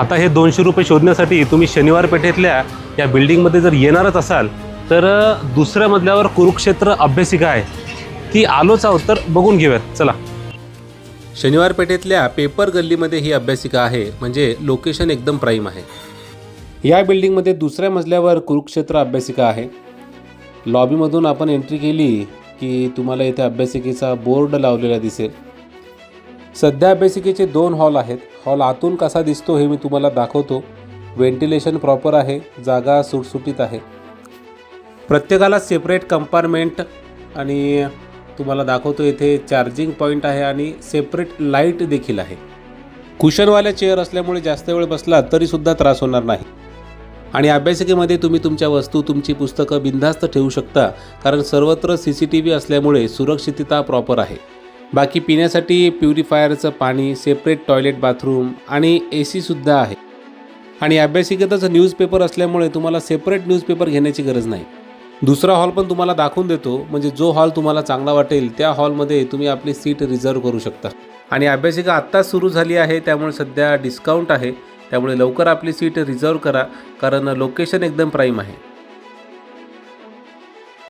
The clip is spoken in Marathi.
आता हे दोनशे रुपये शोधण्यासाठी तुम्ही शनिवार पेठेतल्या या बिल्डिंगमध्ये जर येणारच असाल तर दुसऱ्या मजल्यावर कुरुक्षेत्र अभ्यासिका आहे. ती आलोच आहोत तर बघून घेऊयात. चला. शनिवार पेठेतल्या पेपर गल्लीमध्ये ही अभ्यासिका आहे म्हणजे लोकेशन एकदम प्राईम आहे. या बिल्डिंगमध्ये दुसऱ्या मजल्यावर कुरुक्षेत्र अभ्यासिका आहे. लॉबीमधून आपण एंट्री केली की तुम्हाला इथे अभ्यासिकेचा बोर्ड लावलेला दिसेल. सध्या अभ्यासिकेचे दोन हॉल आहेत. हॉल आतून कसा दिसतो हे मी तुम्हाला दाखवतो. व्हेंटिलेशन प्रॉपर आहे जागा सुटसुटीत आहे. प्रत्येकाला सेपरेट कंपार्टमेंट आणि तुम्हाला दाखवतो इथे चार्जिंग पॉईंट आहे आणि सेपरेट लाइट देखील आहे. कुशनवाल्या चेअर असल्यामुळे जास्त वेळ बसला तरीसुद्धा त्रास होणार नाही. आणि अभ्यासिकेमध्ये तुम्ही तुमच्या वस्तू तुमची पुस्तकं बिनधास्त ठेवू शकता कारण सर्वत्र सी सी टी व्ही असल्यामुळे सुरक्षितता प्रॉपर आहे. बाकी पिण्यासाठी प्युरिफायरचं पाणी सेपरेट टॉयलेट बाथरूम आणि ए सीसुद्धा आहे. आणि अभ्यासिकेतच न्यूजपेपर असल्यामुळे तुम्हाला सेपरेट न्यूजपेपर घेण्याची गरज नाही. दुसरा हॉल पण तुम्हाला दाखवून देतो म्हणजे जो हॉल तुम्हाला चांगला वाटेल त्या हॉलमध्ये तुम्ही आपली सीट रिझर्व करू शकता. आणि अभ्यासिका आत्ताच सुरू झाली आहे त्यामुळे सध्या डिस्काउंट आहे. त्यामुळे लवकर आपली सीट रिझर्व करा कारण लोकेशन एकदम प्राईम आहे.